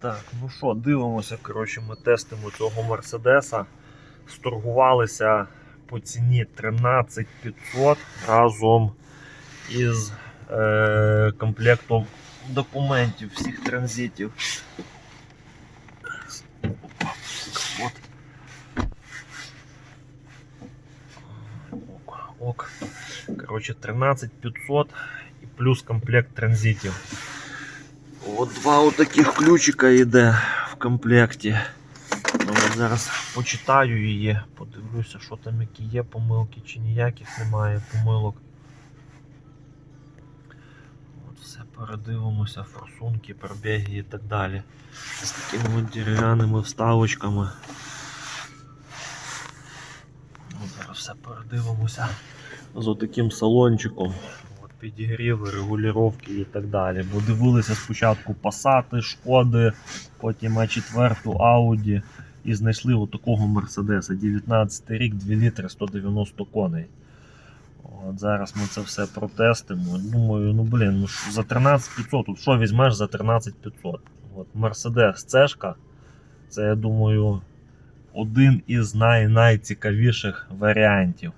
Так, ну що, дивимося. Коротше, ми тестимо цього Мерседеса. Сторгувалися по ціні 13500 разом із е, комплектом документів всіх транзитів. От. Ок. Коротше, 13500 і плюс комплект транзитів. От два отаких ключика йде в комплекті. Ну, зараз почитаю її, подивлюся, що там які є помилки чи ніяких немає помилок. От все передивимося, форсунки, пробіги і так далі. З такими дерев'яними вставочками. От зараз все передивимося з отаким салончиком. От підігріви, регулювання і так далі. Бо дивилися спочатку Passat, Шкоди, потім А4, Audi і знайшли отакого Мерседеса. 19 рік, 2 літри, 190 коней. От зараз ми це все протестимо. Думаю, ну блін, ну за 13500, тут що візьмеш за 13500? От Мерседес Цешка, це я думаю один із най найцікавіших варіантів.